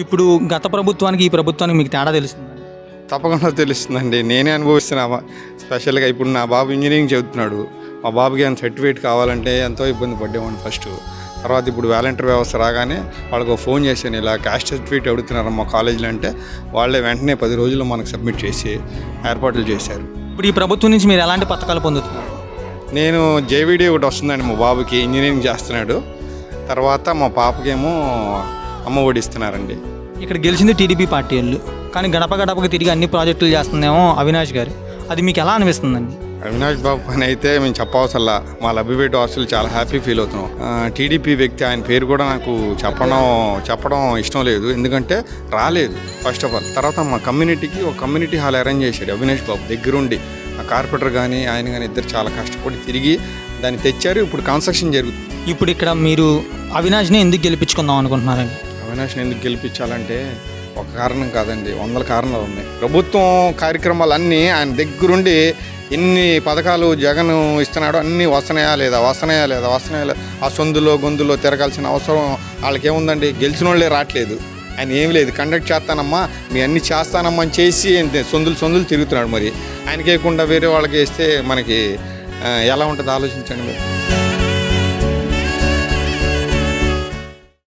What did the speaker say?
ఇప్పుడు గత ప్రభుత్వానికి ఈ ప్రభుత్వానికి మీకు తేడా తెలుస్తుంది? తప్పకుండా తెలుస్తుందండి. నేనే అనుభవిస్తున్నా స్పెషల్గా ఇప్పుడు నా బాబు ఇంజనీరింగ్ చదువుతున్నాడు. మా బాబుకి ఏమైనా సర్టిఫికేట్ కావాలంటే ఎంతో ఇబ్బంది పడ్డేవాడిని ఫస్ట్. తర్వాత ఇప్పుడు వాలంటీర్ వ్యవస్థ రాగానే వాళ్ళకు ఫోన్ చేశాను. ఇలా క్యాస్ట్ సర్టిఫికేట్ అడుగుతున్నారు మా కాలేజీలో అంటే వాళ్ళే వెంటనే పది రోజుల్లో మనకు సబ్మిట్ చేసి ఏర్పాట్లు చేశారు. ఇప్పుడు ఈ ప్రభుత్వం నుంచి మీరు ఎలాంటి పథకాలు పొందుతున్నారు? నేను జేవిడి ఒకటి వస్తుందండి మా బాబుకి. ఇంజనీరింగ్ చేస్తున్నాడు. తర్వాత మా పాపకేమో అమ్మ ఒడి ఇస్తున్నారండి ఇక్కడ గెలిచింది టీడీపీ పార్టీ వాళ్ళు. కానీ గడప గడపకి తిరిగి అన్ని ప్రాజెక్టులు చేస్తుందేమో అవినాష్ గారు. అది మీకు ఎలా అనిపిస్తుందండి? అవినాష్ బాబు పని అయితే మేము చెప్పవసల్లా. మా లబ్బిపేట హాస్టల్ చాలా హ్యాపీ ఫీల్ అవుతున్నాం. టీడీపీ వ్యక్తి ఆయన పేరు కూడా నాకు చెప్పడం చెప్పడం ఇష్టం లేదు. ఎందుకంటే రాలేదు ఫస్ట్ ఆఫ్ ఆల్ తర్వాత మా కమ్యూనిటీకి ఒక కమ్యూనిటీ హాల్ అరేంజ్ చేశాడు అవినాష్ బాబు దగ్గరుండి. ఆ కార్పొరేటర్ కానీ ఆయన కానీ ఇద్దరు చాలా కష్టపడి తిరిగి దాన్ని తెచ్చారు. ఇప్పుడు కన్స్ట్రక్షన్ జరుగుతుంది. ఇప్పుడు ఇక్కడ మీరు అవినాష్ని ఎందుకు గెలిపించుకుందాం అనుకుంటున్నారండి? అవినాష్ని ఎందుకు గెలిపించాలంటే ఒక కారణం కాదండి. వందల కారణాలు ఉన్నాయి. ప్రభుత్వం కార్యక్రమాలు అన్నీ ఆయన దగ్గరుండి ఎన్ని పథకాలు జగన్ ఇస్తున్నాడో అన్నీ వస్తున్నాయా లేదా వస్తున్నాయా లేదా వస్తున్నాయా లేదా? ఆ సొందులో గొంతులో తిరగాల్సిన అవసరం వాళ్ళకేముందండి? గెలిచిన వాళ్ళే రావట్లేదు ఆయన ఏం లేదు. కండక్ట్ చేస్తానమ్మా మీ అన్ని చేస్తానమ్మా అని చేసి సొందులు సొందులు తిరుగుతున్నాడు మరి. ఆయనకేయకుండా వేరే వాళ్ళకి వేస్తే మనకి ఎలా ఉంటుంది? ఆలోచించండి మీరు.